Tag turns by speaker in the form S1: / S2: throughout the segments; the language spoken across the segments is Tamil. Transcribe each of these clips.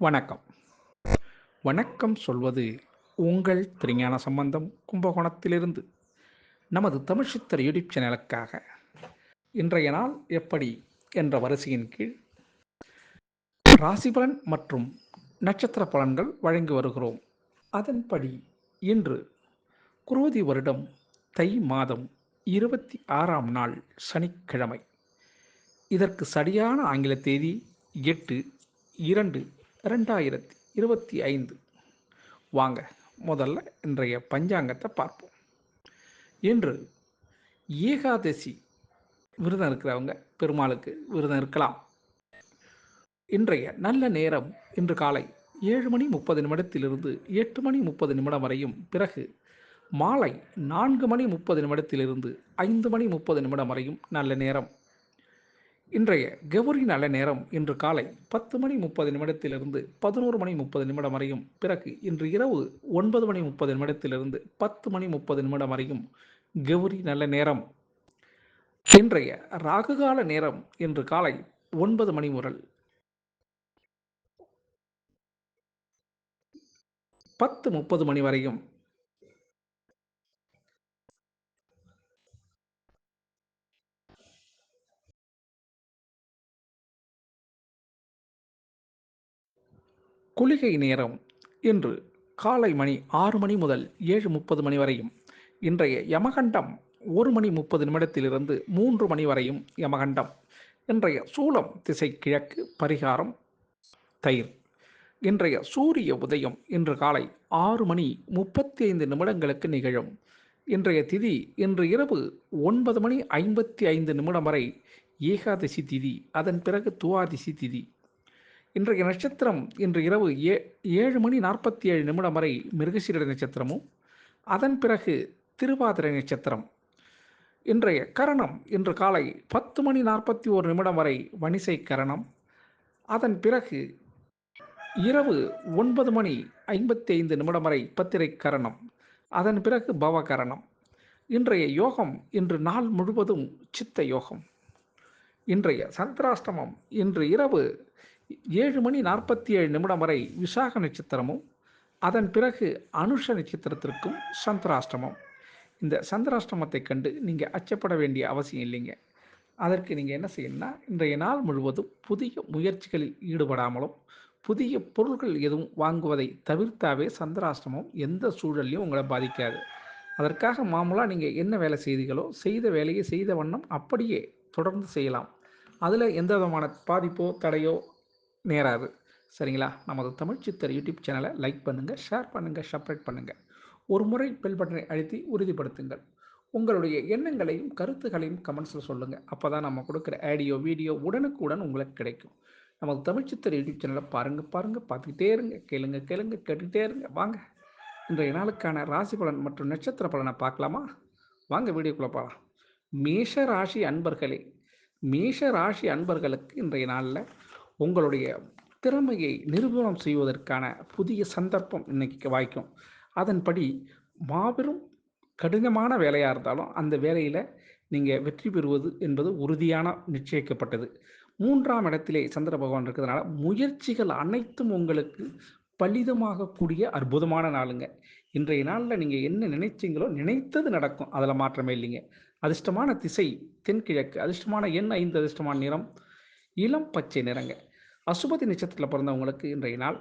S1: வணக்கம். வணக்கம் சொல்வது உங்கள் திருஞான சம்பந்தம் கும்பகோணத்திலிருந்து. நமது தமிழ் சித்தர் யூடியூப் சேனலுக்காக. இன்றைய நாள் எப்படி என்ற வரிசையின் கீழ். ராசிபலன் மற்றும் நட்சத்திர பலன்கள் வழங்கி வருகிறோம். அதன்படி இன்று குரோதி வருடம் தை மாதம் இருபத்தி ஆறாம் நாள் சனிக்கிழமை. இதற்கு சரியான ஆங்கில தேதி எட்டு இரண்டு ரெண்டாயிரத்தி இருபத்தி ஐந்து. வாங்க முதல்ல இன்றைய பஞ்சாங்கத்தை பார்ப்போம். இன்று ஏகாதசி விரதம் இருக்கிறவங்க பெருமாளுக்கு விரதம் இருக்கலாம். இன்றைய நல்ல நேரம் இன்று காலை ஏழு மணி முப்பது நிமிடத்திலிருந்து எட்டு மணி முப்பது நிமிடம் வரையும் பிறகு மாலை நான்கு மணி முப்பது நிமிடத்திலிருந்து ஐந்து மணி முப்பது நிமிடம் வரையும் நல்ல நேரம். இன்றைய கௌரி நல்ல நேரம் இன்று காலை பத்து மணி முப்பது நிமிடத்திலிருந்து பதினோரு மணி முப்பது நிமிடம் வரையும் பிறகு இன்று இரவு ஒன்பது மணி முப்பது நிமிடத்திலிருந்து பத்து மணி முப்பது நிமிடம் வரையும் கௌரி நல்ல நேரம். இன்றைய ராகுகால நேரம் இன்று காலை ஒன்பது மணி முதல் பத்து முப்பது மணி வரையும் குளிகை நேரம் இன்று காலை மணி ஆறு மணி முதல் ஏழு முப்பது மணி வரையும். இன்றைய யமகண்டம் ஒரு மணி முப்பது நிமிடத்திலிருந்து மூன்று மணி வரையும் யமகண்டம். இன்றைய சூலம் திசை கிழக்கு பரிகாரம் தயிர். இன்றைய சூரிய உதயம் இன்று காலை ஆறு மணி முப்பத்தி ஐந்து நிமிடங்களுக்கு நிகழும். இன்றைய திதி இன்று இரவு ஒன்பது மணி ஐம்பத்தி ஐந்து நிமிடம் வரை ஏகாதசி திதி அதன் பிறகு துவாதிசி திதி. இன்றைய நட்சத்திரம் இன்று இரவு ஏ ஏழு மணி நாற்பத்தி ஏழு நிமிடம் வரை மிருகசீரட நட்சத்திரமும் அதன் பிறகு திருவாதிரை நட்சத்திரம். இன்றைய கரணம் இன்று காலை பத்து மணி நாற்பத்தி ஓரு நிமிடம் வரை வணிசை கரணம். அதன் பிறகு இரவு ஒன்பது மணி ஐம்பத்தி ஐந்து நிமிடம் வரை பத்திரை கரணம். அதன் பிறகு பவகரணம் இன்றைய யோகம் இன்று நாள் முழுவதும் சித்த யோகம். இன்றைய சந்திராஷ்டமம் இன்று இரவு ஏழு மணி நாற்பத்தி ஏழு நிமிடம் வரை விசாக நட்சத்திரமும் அதன் பிறகு அனுஷ நட்சத்திரத்திற்கும் சந்திராஷ்டமம். இந்த சந்திராஷ்டமத்தை கண்டு நீங்கள் அச்சப்பட வேண்டிய அவசியம் இல்லைங்க. அதற்கு நீங்கள் என்ன செய்யணும்னா இன்றைய நாள் முழுவதும் புதிய முயற்சிகளில் ஈடுபடாமலும் புதிய பொருட்கள் எதுவும் வாங்குவதை தவிர்த்தாவே சந்திராஷ்டமம் எந்த சூழல்லையும் உங்களை பாதிக்காது. அதற்காக மாமூலாக நீங்கள் என்ன வேலை செய்தீங்களோ செய்த வேலையை செய்த வண்ணம் அப்படியே தொடர்ந்து செய்யலாம். அதில் எந்த விதமான பாதிப்போ தடையோ நேராது. சரிங்களா? நமது தமிழ் சித்தர் யூடியூப் சேனலை லைக் பண்ணுங்கள் ஷேர் பண்ணுங்கள் சப்ரேட் பண்ணுங்கள் ஒரு முறை பெல் பட்டனை அழுத்தி உறுதிப்படுத்துங்கள். உங்களுடைய எண்ணங்களையும் கருத்துகளையும் கமெண்ட்ஸில் சொல்லுங்கள் அப்போ தான் நம்ம கொடுக்குற ஆடியோ வீடியோ உடனுக்குடன் உங்களுக்கு கிடைக்கும். நமது தமிழ் சித்தர் யூடியூப் சேனலை பாருங்கள் பாருங்கள் பார்த்துக்கிட்டே இருங்க. கேளுங்க கேளுங்க கேட்டுக்கிட்டே இருங்க. வாங்க. இன்றைய நாளுக்கான ராசி பலன் மற்றும் நட்சத்திர பலனை பார்க்கலாமா? வாங்க வீடியோக்குள்ளே போகலாம் மேஷ ராசி அன்பர்களே மேஷ ராசி அன்பர்களுக்கு இன்றைய நாளில் உங்களுடைய திறமையை நிரூபணம் செய்வதற்கான புதிய சந்தர்ப்பம் இன்னைக்கு வாய்க்கும். அதன்படி மாபெரும் கடினமான வேலையாக இருந்தாலும் அந்த வேலையில் நீங்கள் வெற்றி பெறுவது என்பது உறுதியான நிச்சயிக்கப்பட்டது. மூன்றாம் இடத்திலே சந்திர பகவான் இருக்கிறதுனால முயற்சிகள் அனைத்தும் உங்களுக்கு பலிதமாகக்கூடிய அற்புதமான நாளுங்க. இன்றைய நாளில் நீங்கள் என்ன நினைச்சீங்களோ நினைத்தது நடக்கும். அதில் மாற்றமே இல்லைங்க. அதிர்ஷ்டமான திசை தென்கிழக்கு அதிர்ஷ்டமான எண் ஐந்து அதிர்ஷ்டமான நிறம் இளம் பச்சை நிறங்க. அசுபதி நட்சத்திரத்தில் பிறந்தவங்களுக்கு இன்றைய நாள்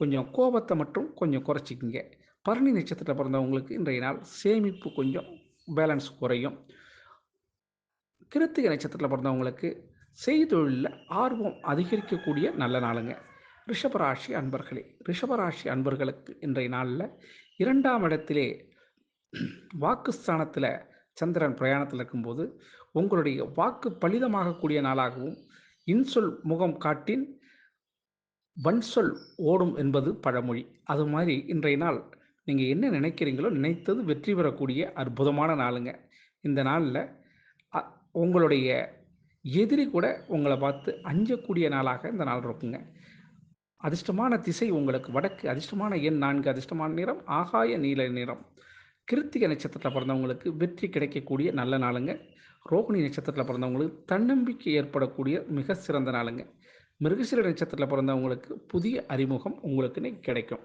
S1: கொஞ்சம் கோபத்தை மட்டும் கொஞ்சம் குறைச்சிக்கிங்க. பரணி நட்சத்திரத்தில் பிறந்தவங்களுக்கு இன்றைய நாள் சேமிப்பு கொஞ்சம் பேலன்ஸ் குறையும். கிருத்திகை நட்சத்திரத்தில் பிறந்தவங்களுக்கு செய்தொழிலில் ஆர்வம் அதிகரிக்கக்கூடிய நல்ல நாளுங்க. ரிஷபராசி அன்பர்களே ரிஷபராசி அன்பர்களுக்கு இன்றைய நாளில் இரண்டாம் இடத்திலே வாக்குஸ்தானத்தில் சந்திரன் பிரயாணத்தில் இருக்கும்போது உங்களுடைய வாக்கு பலிதமாகக்கூடிய நாளாகவும் இன்சொல் முகம் காட்டின் வன்சொல் ஓடும் என்பது பழமொழி. அது மாதிரி இன்றைய நாள் நீங்கள் என்ன நினைக்கிறீங்களோ நினைத்தது வெற்றி பெறக்கூடிய அற்புதமான நாளுங்க. இந்த நாளில் உங்களுடைய எதிரி கூட உங்களை பார்த்து அஞ்சக்கூடிய நாளாக இந்த நாள் இருக்குங்க. அதிர்ஷ்டமான திசை உங்களுக்கு வடக்கு அதிர்ஷ்டமான எண் நான்கு அதிர்ஷ்டமான நிறம் ஆகாய நீல நிறம். கிருத்திகை நட்சத்திரத்தில் பிறந்தவங்களுக்கு வெற்றி கிடைக்கக்கூடிய நல்ல நாளுங்க. ரோகிணி நட்சத்திரத்தில் பிறந்தவங்களுக்கு தன்னம்பிக்கை ஏற்படக்கூடிய மிக சிறந்த நாளுங்க. மிருகசீர நட்சத்திரத்தில் பிறந்தவங்களுக்கு புதிய அறிமுகம் உங்களுக்கு கிடைக்கும்.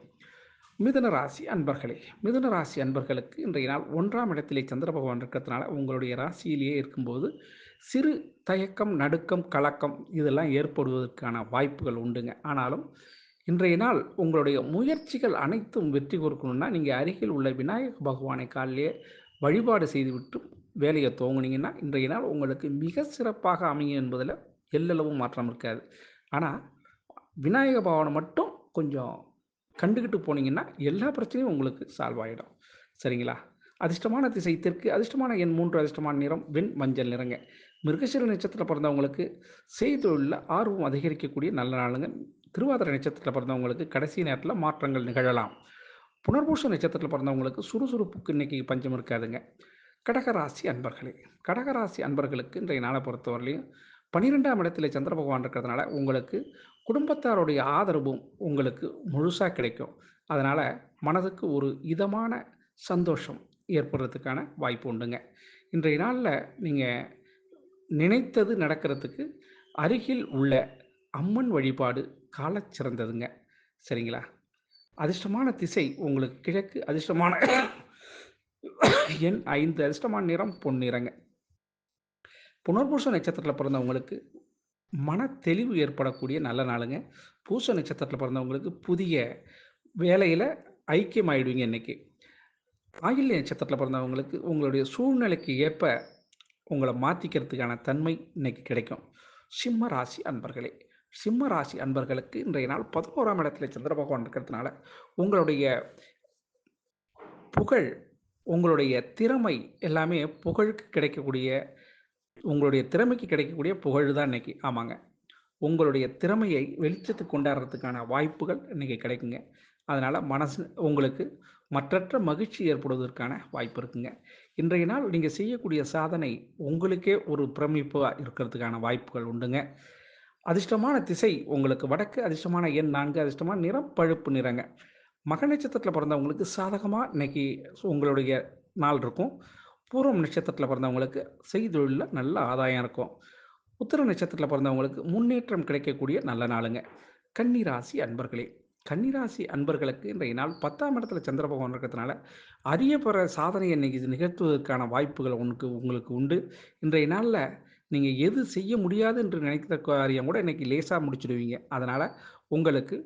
S1: மிதுன ராசி அன்பர்களே மிதுன ராசி அன்பர்களுக்கு இன்றைய நாள் ஒன்றாம் இடத்திலே சந்திர பகவான் இருக்கிறதுனால உங்களுடைய ராசியிலேயே இருக்கும்போது சிறு தயக்கம் நடுக்கம் கலக்கம் இதெல்லாம் ஏற்படுவதற்கான வாய்ப்புகள் உண்டுங்க. ஆனாலும் இன்றைய நாள் உங்களுடைய முயற்சிகள் அனைத்தும் வெற்றி கொடுக்கணும்னா நீங்கள் அருகில் உள்ள விநாயக பகவானை காலிலே வழிபாடு செய்துவிட்டு வேலையை துவங்குனீங்கன்னா இன்றைய நாள் உங்களுக்கு மிக சிறப்பாக அமையும் என்பதில் எல்லளவும் மாற்றம் இருக்காது. ஆனால் விநாயக பவனை மட்டும் கொஞ்சம் கண்டுக்கிட்டு போனீங்கன்னா எல்லா பிரச்சனையும் உங்களுக்கு சால்வ் ஆகிடும் சரிங்களா? அதிர்ஷ்டமான திசை தெற்கு அதிர்ஷ்டமான எண் மூன்று அதிர்ஷ்டமான நிறம் வெண் மஞ்சள் நிறங்க. மிருகசீர நட்சத்திரத்தில் பிறந்தவங்களுக்கு செய்தொழிலில் ஆர்வம் அதிகரிக்கக்கூடிய நல்ல நாளுங்க. திருவாதிரை நட்சத்திரத்தில் பிறந்தவங்களுக்கு கடைசி நேரத்தில் மாற்றங்கள் நிகழலாம். புனர்பூச நட்சத்திரத்தில் பிறந்தவங்களுக்கு சுறுசுறுப்புக்கு இன்னைக்கு பஞ்சம் இருக்காதுங்க. கடகராசி அன்பர்களே கடகராசி அன்பர்களுக்கு இன்றைய நாளை பொறுத்தவரையிலையும் பன்னிரெண்டாம் இடத்துல சந்திர பகவான் இருக்கிறதுனால உங்களுக்கு குடும்பத்தாருடைய ஆதரவும் உங்களுக்கு முழுசாக கிடைக்கும். அதனால் மனதுக்கு ஒரு இதமான சந்தோஷம் ஏற்படுறதுக்கான வாய்ப்பு உண்டுங்க. இன்றைய நாளில் நீங்கள் நினைத்தது நடக்கிறதுக்கு அருகில் உள்ள அம்மன் வழிபாடு கால சிறந்ததுங்க. சரிங்களா? அதிர்ஷ்டமான திசை உங்களுக்கு கிழக்கு அதிர்ஷ்டமான எண் ஐந்து அதிர்ஷ்டமான நிறம் பொன்னிறங்க புனர்பூச நட்சத்திரத்தில் பிறந்தவங்களுக்கு மன தெளிவு ஏற்படக்கூடிய நல்ல நாளுங்க. பூச நட்சத்திரத்தில் பிறந்தவங்களுக்கு புதிய வேலையில் ஐக்கியமாயிடுவீங்க இன்னைக்கு. ஆயில்ய நட்சத்திரத்தில் பிறந்தவங்களுக்கு உங்களுடைய சூழ்நிலைக்கு ஏற்ப உங்களை மாற்றிக்கிறதுக்கான தன்மை இன்னைக்கு கிடைக்கும். சிம்ம ராசி அன்பர்களே சிம்ம ராசி அன்பர்களுக்கு இன்றைய நாள் பதினோராம் இடத்துல சந்திர பகவான் இருக்கிறதுனால உங்களுடைய புகழ் உங்களுடைய திறமை எல்லாமே புகழுக்கு கிடைக்கக்கூடிய உங்களுடைய திறமைக்கு கிடைக்கக்கூடிய புகழ் தான் இன்னைக்கு. ஆமாங்க. உங்களுடைய திறமையை வெளிச்சத்துக்கு கொண்டாடுறதுக்கான வாய்ப்புகள் இன்னைக்கு கிடைக்குங்க. அதனால் மனசு உங்களுக்கு மற்றற்ற மகிழ்ச்சி ஏற்படுவதற்கான வாய்ப்பு இருக்குங்க. இன்றைய நாள் நீங்கள் செய்யக்கூடிய சாதனை உங்களுக்கே ஒரு பிரமிப்பாக இருக்கிறதுக்கான வாய்ப்புகள் உண்டுங்க. அதிர்ஷ்டமான திசை உங்களுக்கு வடக்கு அதிர்ஷ்டமான எண் நான்கு அதிர்ஷ்டமான நிறம் பழுப்பு நிறங்க. மக நட்சத்திரத்தில் பிறந்தவங்களுக்கு சாதகமாக இன்னைக்கு உங்களுடைய நாள் இருக்கும். பூர்வம் நட்சத்திரத்தில் பிறந்தவங்களுக்கு செய்தொழிலில் நல்ல ஆதாயம் இருக்கும். உத்தர நட்சத்திரத்தில் பிறந்தவங்களுக்கு முன்னேற்றம் கிடைக்கக்கூடிய நல்ல நாளுங்க. கன்னிராசி அன்பர்களே கன்னிராசி அன்பர்களுக்கு இன்றைய நாள் பத்தாம் இடத்துல சந்திர பகவான் இருக்கிறதுனால அரிய பெற சாதனை இன்னைக்கு நிகழ்த்துவதற்கான வாய்ப்புகள் உனக்கு உங்களுக்கு உண்டு. இன்றைய நாளில் நீங்கள் எது செய்ய முடியாது என்று நினைக்கிற காரியம் கூட இன்னைக்கு லேசாக முடிச்சிடுவீங்க. அதனால் உங்களுக்கு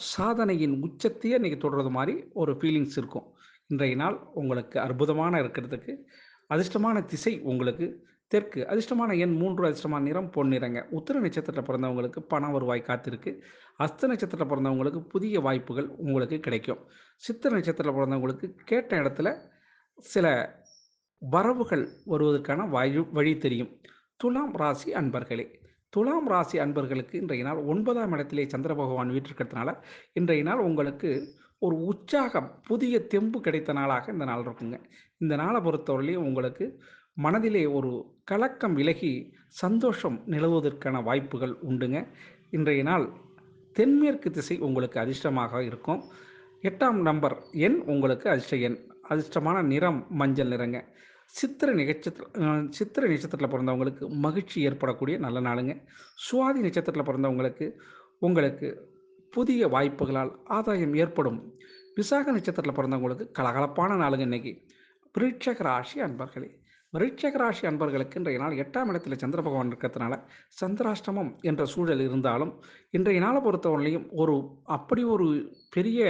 S1: சாதனையின் உச்சத்தையே இன்னைக்கு தொடர்றது மாதிரி ஒரு ஃபீலிங்ஸ் இருக்கும். இன்றைய நாள் உங்களுக்கு அற்புதமான இருக்கிறதுக்கு அதிர்ஷ்டமான திசை உங்களுக்கு தெற்கு. அதிர்ஷ்டமான எண் மூன்று அதிர்ஷ்டமான நிறம் பொன்னிறங்க உத்திர நட்சத்திரத்தில் பிறந்தவங்களுக்கு பண வருவாய் காத்திருக்கு. அஸ்த நட்சத்திரத்தில் பிறந்தவங்களுக்கு புதிய வாய்ப்புகள் உங்களுக்கு கிடைக்கும். சித்திர நட்சத்திரத்தில் பிறந்தவங்களுக்கு கேட்ட இடத்துல சில வரவுகள் வருவதற்கான வழி வழி தெரியும். துலாம் ராசி அன்பர்களே துலாம் ராசி அன்பர்களுக்கு இன்றைய நாள் ஒன்பதாம் இடத்திலே சந்திர பகவான் வீட்டிற்கிறதுனால இன்றைய நாள் உங்களுக்கு ஒரு உற்சாகம் புதிய தெம்பு கிடைத்த நாளாக இந்த நாள் இருக்குங்க. இந்த நாளை பொறுத்தவரையிலையும் உங்களுக்கு மனதிலே ஒரு கலக்கம் விலகி சந்தோஷம் நிலவுவதற்கான வாய்ப்புகள் உண்டுங்க. இன்றைய நாள் தென்மேற்கு திசை உங்களுக்கு அதிர்ஷ்டமாக இருக்கும். எட்டாம் நம்பர் எண் உங்களுக்கு அதிர்ஷ்ட எண் அதிர்ஷ்டமான நிறம் மஞ்சள் நிறங்க. சித்திரை நட்சத்திர சித்திரை நட்சத்திரத்தில் பிறந்தவங்களுக்கு மகிழ்ச்சி ஏற்படக்கூடிய நல்ல நாளுங்க. சுவாதி நட்சத்திரத்தில் பிறந்தவங்களுக்கு உங்களுக்கு புதிய வாய்ப்புகளால் ஆதாயம் ஏற்படும். விசாக நட்சத்திரத்தில் பிறந்தவங்களுக்கு கலகலப்பான நாளுங்க இன்னைக்கு. விருட்சக ராசி அன்பர்களே விருட்சக ராசி அன்பர்களுக்கு இன்றைய நாள் எட்டாம் இடத்துல சந்திர பகவான் இருக்கிறதுனால சந்திராஷ்டமம் என்ற சூழல் இருந்தாலும் இன்றைய நாளை பொறுத்தவரையிலையும் ஒரு அப்படி ஒரு பெரிய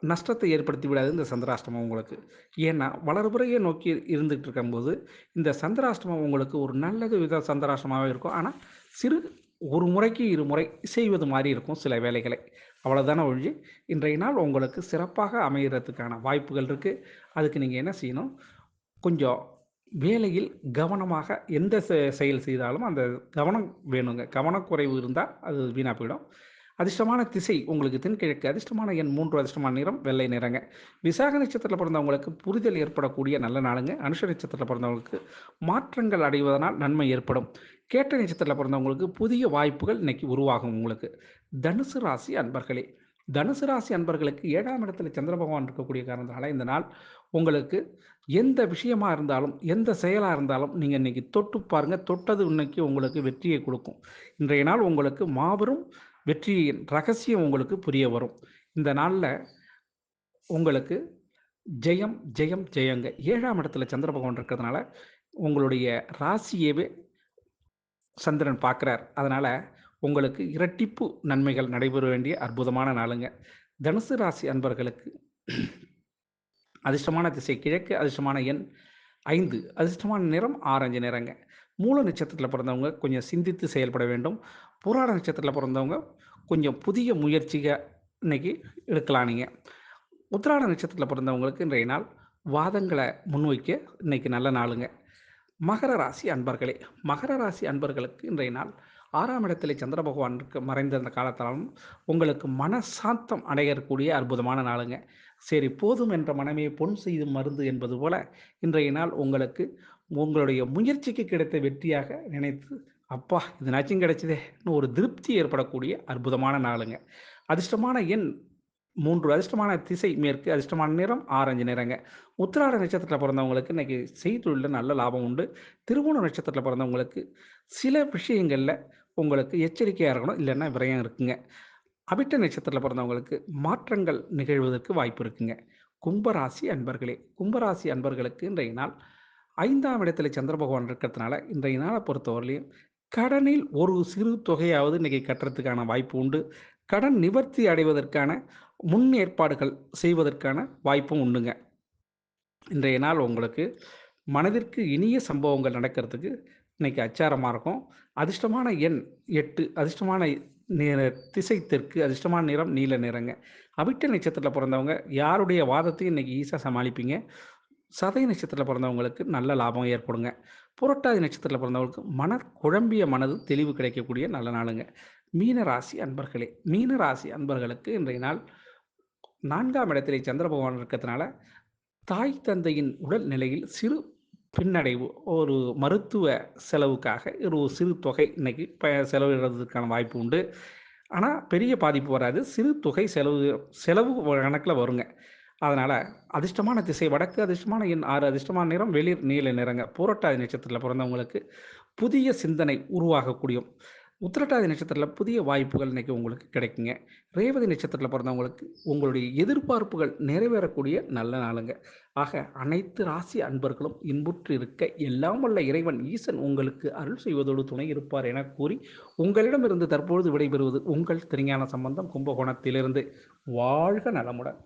S1: நஷ்டத்தை ஏற்படுத்தி விடாது இந்த சந்திராஷ்டமம் உங்களுக்கு. ஏன்னா வளர்புறையை நோக்கி இருந்துகிட்டு இருக்கும்போது இந்த சந்திராஷ்டமம் உங்களுக்கு ஒரு நல்லது வித சந்திராஷ்டமாகவே இருக்கும். ஆனால் சிறு ஒரு முறைக்கு இரு முறை செய்வது மாதிரி இருக்கும் சில வேலைகளை. அவ்வளோதானே ஒழிஞ்சு இன்றைய நாள் உங்களுக்கு சிறப்பாக அமைகிறதுக்கான வாய்ப்புகள் இருக்குது அதுக்கு நீங்கள் என்ன செய்யணும்? கொஞ்சம் வேலையில் கவனமாக எந்த செ- செயல் செய்தாலும் அந்த கவனம் வேணுங்க. கவனக்குறைவு இருந்தால் அது வீணாக போயிடும். அதிர்ஷ்டமான திசை உங்களுக்கு தென்கிழக்கு அதிர்ஷ்டமான எண் மூன்று அதிர்ஷ்டமான நிறம் வெள்ளை நிறங்க. விசாக நட்சத்திரத்தில் பிறந்தவங்களுக்கு புரிதல் ஏற்படக்கூடிய நல்ல நாளுங்க. அனுஷ நட்சத்திரத்தில் பிறந்தவங்களுக்கு மாற்றங்கள் அடைவதனால் நன்மை ஏற்படும். கேட்ட நட்சத்திரத்தில் பிறந்தவங்களுக்கு புதிய வாய்ப்புகள் இன்னைக்கு உருவாகும் உங்களுக்கு. தனுசு ராசி அன்பர்களே தனுசு ராசி அன்பர்களுக்கு ஏழாம் இடத்துல சந்திர பகவான் இருக்கக்கூடிய காரணத்தினால இந்த நாள் உங்களுக்கு எந்த விஷயமா இருந்தாலும் எந்த செயலாக இருந்தாலும் நீங்கள் இன்னைக்கு தொட்டு பாருங்க. தொட்டது இன்னைக்கு உங்களுக்கு வெற்றியை கொடுக்கும். இன்றைய நாள் உங்களுக்கு மாபெரும் வெற்றியின் ரகசியம் உங்களுக்கு புரிய வரும். இந்த நாளில் உங்களுக்கு ஜெயம் ஜெயம் ஜெயங்க. ஏழாம் இடத்துல சந்திர பகவான் இருக்கிறதுனால உங்களுடைய ராசியவே சந்திரன் பார்க்குறார். அதனால் உங்களுக்கு இரட்டிப்பு நன்மைகள் நடைபெற வேண்டிய அற்புதமான நாளுங்க. தனுசு ராசி அன்பர்களுக்கு அதிர்ஷ்டமான திசை கிழக்கு அதிர்ஷ்டமான எண் ஐந்து. அதிர்ஷ்டமான நிறம் ஆரஞ்சு நிறங்க. மூல நட்சத்திரத்தில் பிறந்தவங்க கொஞ்சம் சிந்தித்து செயல்பட வேண்டும். புராட நட்சத்திரத்தில் பிறந்தவங்க கொஞ்சம் புதிய முயற்சிகள் இன்னைக்கு எடுக்கலாம் நீங்கள் உத்திராட நட்சத்திரத்தில் பிறந்தவங்களுக்கு இன்றைய நாள் வாதங்களை முன்வைக்க இன்னைக்கு நல்ல நாளுங்க. மகர ராசி அன்பர்களே மகர ராசி அன்பர்களுக்கு இன்றைய நாள் ஆறாம் இடத்திலே சந்திர பகவான் மறைந்த அந்த காலத்தாலும் உங்களுக்கு மனசாந்தம் அடையக்கூடிய அற்புதமான நாளுங்க. சரி போதும் என்ற மனமே பொன் செய்து மருந்து என்பது போல இன்றைய நாள் உங்களுக்கு உங்களுடைய முயற்சிக்கு கிடைத்த வெற்றியாக நினைத்து அப்பா இது நச்சும் கிடைச்சதேன்னு ஒரு திருப்தி ஏற்படக்கூடிய அற்புதமான நாளுங்க. அதிர்ஷ்டமான எண் மூன்று அதிர்ஷ்டமான திசை மேற்கு அதிர்ஷ்டமான நிறம் ஆரஞ்சு நிறங்க. உத்திராட நட்சத்திரத்தில் பிறந்தவங்களுக்கு இன்னைக்கு செய்தொழிலில் நல்ல லாபம் உண்டு. திருவோண நட்சத்திரத்தில் பிறந்தவங்களுக்கு சில விஷயங்களில் உங்களுக்கு எச்சரிக்கையாக இருக்கணும் இல்லைன்னா விரயம் இருக்குங்க. அபிட்ட நட்சத்திரத்தில் பிறந்தவங்களுக்கு மாற்றங்கள் நிகழ்வதற்கு வாய்ப்பு இருக்குங்க. கும்பராசி அன்பர்களே கும்பராசி அன்பர்களுக்கு இன்றைய நாள் ஐந்தாம் இடத்துல சந்திர பகவான் இருக்கிறதுனால இன்றைய நாளை பொறுத்தவரையிலையும் கடனில் ஒரு சிறு தொகையாவது இன்னைக்கு கட்டுறதுக்கான வாய்ப்பு உண்டு. கடன் நிவர்த்தி அடைவதற்கான முன் ஏற்பாடுகள் செய்வதற்கான வாய்ப்பும் உண்டுங்க. இன்றைய நாள் உங்களுக்கு மனதிற்கு இனிய சம்பவங்கள் நடக்கிறதுக்கு இன்னைக்கு அச்சாரமாக இருக்கும். அதிர்ஷ்டமான எண் எட்டு அதிர்ஷ்டமான நிற திசை தெற்கு அதிர்ஷ்டமான நிறம் நீல நிறங்க. அவிட்ட நட்சத்திரத்தில் பிறந்தவங்க யாருடைய வாதத்தையும் இன்னைக்கு ஈஸியாக சமாளிப்பீங்க. சதய நட்சத்திரத்தில் பிறந்தவங்களுக்கு நல்ல லாபம் ஏற்படுங்க. புரட்டாதி நட்சத்திரத்தில் பிறந்தவங்களுக்கு மன குழம்பிய மனது தெளிவு கிடைக்கக்கூடிய நல்ல நாளுங்க. மீன ராசி அன்பர்களே மீன ராசி அன்பர்களுக்கு இன்றைய நாள் நான்காம் இடத்திலே சந்திர பகவான் இருக்கிறதுனால தாய் தந்தையின் உடல் நிலையில் சிறு பின்னடைவு ஒரு மருத்துவ செலவுக்காக ஒரு சிறு தொகை இன்னைக்கு ப செலவிடுறதுக்கான வாய்ப்பு உண்டு. ஆனால் பெரிய பாதிப்பு வராது. சிறு தொகை செலவு செலவு கணக்கில் வருங்க. அதனால் அதிர்ஷ்டமான திசை வடக்கு அதிர்ஷ்டமான எண் ஆறு அதிர்ஷ்டமான நிறம் வெளிர் நீல நிறங்க. புரட்டாதி நட்சத்திரத்தில் பிறந்தவங்களுக்கு புதிய சிந்தனை உருவாகக்கூடியும். உத்திரட்டாதி நட்சத்திரத்தில் புதிய வாய்ப்புகள் இன்றைக்கி உங்களுக்கு கிடைக்குங்க. ரேவதி நட்சத்திரத்தில் பிறந்தவங்களுக்கு உங்களுடைய எதிர்பார்ப்புகள் நிறைவேறக்கூடிய நல்ல நாளுங்க. ஆக அனைத்து ராசி அன்பர்களும் இன்புற்று இருக்க எல்லாம் வல்ல இறைவன் ஈசன் உங்களுக்கு அருள் செய்வதோடு துணை இருப்பார் என கூறி உங்களிடமிருந்து தற்பொழுது விடைபெறுவது உங்கள் திருஞான சம்பந்தம் கும்பகோணத்திலிருந்து. வாழ்க நலமுடன்.